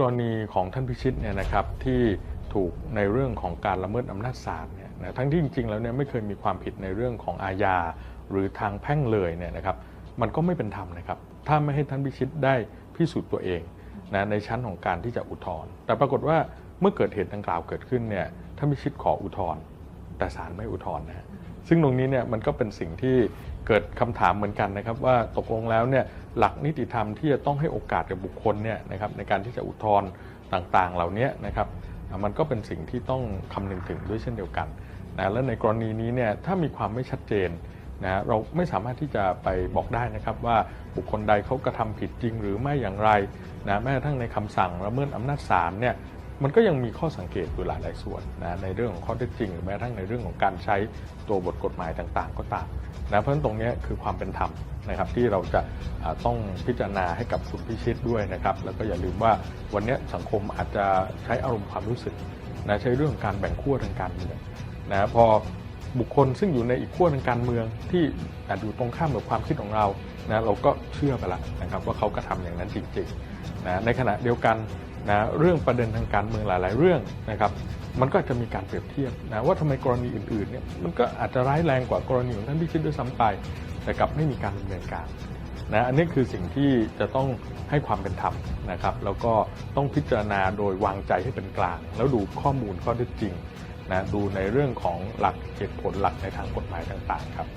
กรณีของท่านพิชิตเนี่ยนะครับที่ถูกในเรื่องของการละเมิดอำนาจศาลเนี่ยนะทั้งที่จริงๆแล้วเนี่ยไม่เคยมีความผิดในเรื่องของอาญาหรือทางแพ่งเลยเนี่ยนะครับมันก็ไม่เป็นธรรมนะครับถ้าไม่ให้ท่านพิชิตได้พิสูจน์ตัวเองนะในชั้นของการที่จะอุทธรณ์แต่ปรากฏว่าเมื่อเกิดเหตุดังกล่าวเกิดขึ้นเนี่ยท่านพิชิตขออุทธรณ์ แต่ศาลไม่อุทธรณ์นะฮะซึ่งตรงนี้เนี่ยมันก็เป็นสิ่งที่เกิดคำถามเหมือนกันนะครับ ว่าตกลงแล้วเนี่ยหลักนิติธรรมที่จะต้องให้โอกาสกับบุคคลเนี่ยนะครับในการที่จะอุทธรณ์ต่างๆ เหล่านี้นะครับมันก็เป็นสิ่งที่ต้องคำนึงถึงด้วยเช่นเดียวกันนะและในกรณีนี้เนี่ยถ้ามีความไม่ชัดเจนนะเราไม่สามารถที่จะไปบอกได้นะครับว่าบุคคลใดเขากระทำผิดจริงหรือไม่อย่างไรนะแม้กระทั่งในคำสั่งละเมิดอำนาจศาลเนี่ย มันก็ยังมีข้อสังเกตอยู่หลายหลายส่วนนะในเรื่องของข้อเท็จจริง หรือแม้กระทั่งในเรื่องของการใช้ตัวบทกฎหมายต่างๆ ก็ตามนะเพราะฉะนั้นตรงนี้คือความเป็นธรรมนะครับที่เราจะต้องพิจารณาให้กับคุณพิชิตด้วยนะครับแล้วก็อย่าลืมว่าวันนี้สังคมอาจจะใช้อารมณ์ความรู้สึกนะใช้เรื่องของการแบ่งขั้วทางการเมืองนะพอบุคคลซึ่งอยู่ในอีกขั้วทางการเมืองที่อาจอยู่ตรงข้ามกับความคิดของเรานะเราก็เชื่อไปละนะครับว่าเขากระทำอย่างนั้นจริงๆนะในขณะเดียวกัน นะเรื่องประเด็นทางการเมืองหลาย ๆ เรื่องนะครับมันก็จะมีการเปรียบเทียบนะว่าทำไมกรณีอื่น ๆ เนี่ยมันก็อาจจะร้ายแรงกว่ากรณีของท่านพิชิตด้วยซ้ำไปแต่กลับไม่มีการดำเนินการนะอันนี้คือสิ่งที่จะต้องให้ความเป็นธรรมนะครับแล้วก็ต้องพิจารณาโดยวางใจให้เป็นกลาง แล้วดูข้อมูลข้อเท็จจริงนะดูในเรื่องของหลักเหตุผลหลักในทางกฎหมายต่าง ๆ ครับ